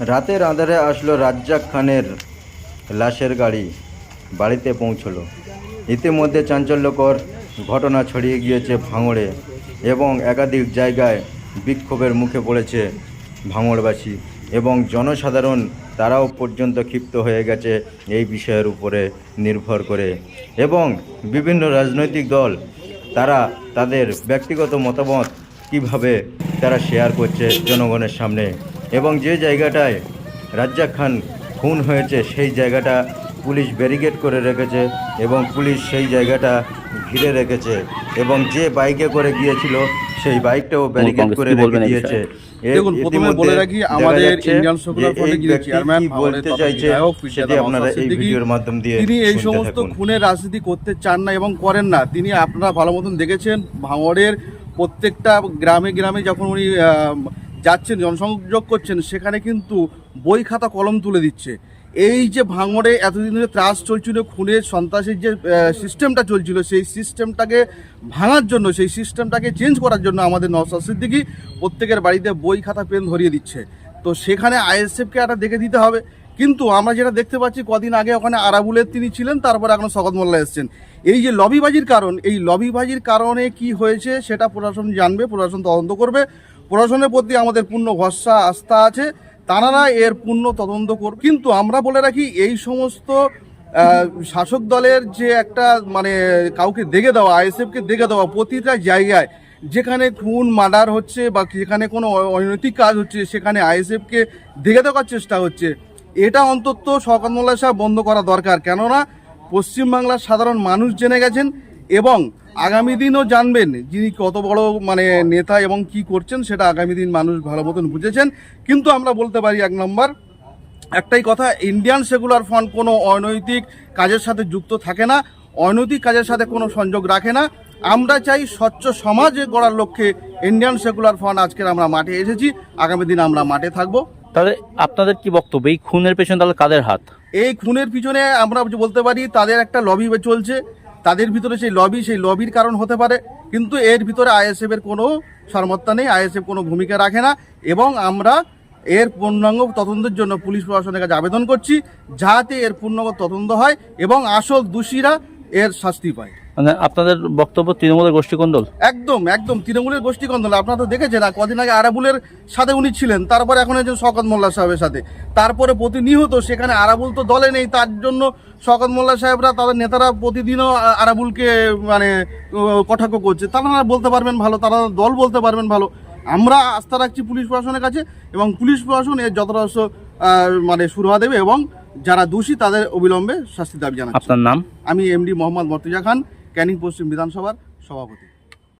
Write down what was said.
রাতের আঁধারে আসলো রাজ্জাক খানের লাশের গাড়ি, বাড়িতে পৌঁছলো। ইতিমধ্যে চাঞ্চল্যকর ঘটনা ছড়িয়ে গিয়েছে ভাঙড়ে এবং একাধিক জায়গায় বিক্ষোভের মুখে পড়েছে ভাঙড়বাসী এবং জনসাধারণ তারাও পর্যন্ত ক্ষিপ্ত হয়ে গেছে এই বিষয়ের উপরে নির্ভর করে এবং বিভিন্ন রাজনৈতিক দল তারা তাদের ব্যক্তিগত মতামত কীভাবে তারা শেয়ার করছে জনগণের সামনে। এবং যে জায়গাটায় রাজ্জাক খান খুন হয়েছে সেই জায়গাটা পুলিশ ব্যারিকেড করে রেখেছে এবং পুলিশ সেই জায়গাটা ঘিরে রেখেছে এবং যে বাইকে করে গিয়েছিল সেই বাইকটাও ব্যারিকেড করে রেখে দিয়েছে। দেখুন, প্রথমে বলে রাখি, আমাদের ইন্ডিয়ান চেয়ারম্যান, বলতে চাইছে বিধায়ক ফিরজাদ সেটি আপনারা এই ভিডিওর মাধ্যম দিয়ে তিনি এই সমস্ত খুনের রাজনীতি করতে চান না এবং করেন না। তিনি আপনারা ভালো মতন দেখেছেন ভাঙড়ের প্রত্যেকটা গ্রামে গ্রামে যখন উনি আহ, যাচ্ছেন, জনসংযোগ করছেন, সেখানে কিন্তু বই খাতা কলম তুলে দিচ্ছে। এই যে ভাঙড়ে এতদিন ধরে ত্রাস চলছিল, খুনের সন্ত্রাসের যে সিস্টেমটা চলছিল, সেই সিস্টেমটাকে ভাঙার জন্য, সেই সিস্টেমটাকে চেঞ্জ করার জন্য আমাদের নওসাদ সিদ্দিকি প্রত্যেকের বাড়িতে বই খাতা, পেন ধরিয়ে দিচ্ছে। তো সেখানে আইএসএফকে একটা দেখে দিতে হবে। কিন্তু আমরা যেটা দেখতে পাচ্ছি, কদিন আগে ওখানে আরাবুলের তিনি ছিলেন, তারপরে এখন শকত মোল্লা এসছেন। এই যে লবিবাজির কারণ, এই লবিবাজির কারণে কি হয়েছে, সেটা প্রশাসন জানবে, প্রশাসন তদন্ত করবে। প্রশাসনের প্রতি আমাদের পূর্ণ ভরসা, আস্থা আছে। তারা এর পূর্ণ তদন্ত করবে কিন্তু আমরা বলে রাখি, এই সমস্ত শাসক দলের যে একটা মানে কাউকে দেখে দেওয়া আইএসএফকে দেখে দেওয়া প্রতিটা জায়গায়, যেখানে খুন, মার্ডার হচ্ছে বা যেখানে কোনো অনৈতিক কাজ হচ্ছে, সেখানে আইএসএফকে দেখে দেওয়ার চেষ্টা হচ্ছে। এটা অন্তত শওকত মোল্লা সাহেব বন্ধ করা দরকার। কেননা, পশ্চিমবাংলার সাধারণ মানুষ জেনে গেছেন এবং আগামী দিনও জানবেন যিনি কত বড় মানে নেতা এবং কি করছেন সেটা আগামী দিন মানুষ ভালো মতন বুঝেছেন। কিন্তু আমরা বলতে পারি এক নম্বর একটাই কথা ইন্ডিয়ান সেকুলার ফান্ড কোনো অনৈতিক কাজের সাথে যুক্ত থাকে না অনৈতিক কাজের সাথে কোনো সংযোগ রাখে না। আমরা চাই স্বচ্ছ সমাজ গড়ার লক্ষ্যে ইন্ডিয়ান সেকুলার ফান্ড আজকের আমরা মাঠে এসেছি আগামী দিন আমরা মাঠে থাকব। তাহলে আপনাদের কি বক্তব্য? এই খুনের পেছনে তাহলে কাদের হাত? এই খুনের পিছনে আমরা বলতে পারি তাদের একটা লবি চলছে। তাদের ভিতরে সেই লবি সেই লবির কারণ হতে পারে, কিন্তু এর ভিতরে আইএসএফের কোনো সর্মত্তা নেই আইএসএফ কোনো ভূমিকা রাখে না, এবং আমরা এর পূর্ণাঙ্গ তদন্তের জন্য পুলিশ প্রশাসনের কাছে আবেদন করছি, যাতে এর পূর্ণাঙ্গ তদন্ত হয় এবং আসল দোষীরা এর শাস্তি পায়। মানে আপনাদের বক্তব্য তৃণমূলের গোষ্ঠীকন্দল? একদম একদম তৃণমূলের গোষ্ঠী কন্দল আপনারা তো দেখেছেন কদিন আগে আরাবুলের সাথে উনি ছিলেন তারপরে এখন একজন শকত মোল্লা সাহেবের সাথে। তারপরে প্রতিনিয়ত সেখানে আরাবুল তো দলে নেই তার জন্য শকত মোল্লা সাহেবরা তাদের নেতারা প্রতিদিনও আরাবুলকে মানে কটাক্ষ করছে। তারা বলতে পারবেন ভালো তারা দল বলতে পারবেন ভালো। আমরা আস্থা রাখছি পুলিশ প্রশাসনের কাছে এবং পুলিশ প্রশাসন এর যথাযথ আহ, মানে সুরহা দেবে এবং যারা দোষী তাদের অবিলম্বে শাস্তি দাবি জানাচ্ছি। আপনার নাম? আমি এমডি মোহাম্মদ মর্তুজা খান। ক্যানিং পশ্চিম বিধানসভার সভাপতি।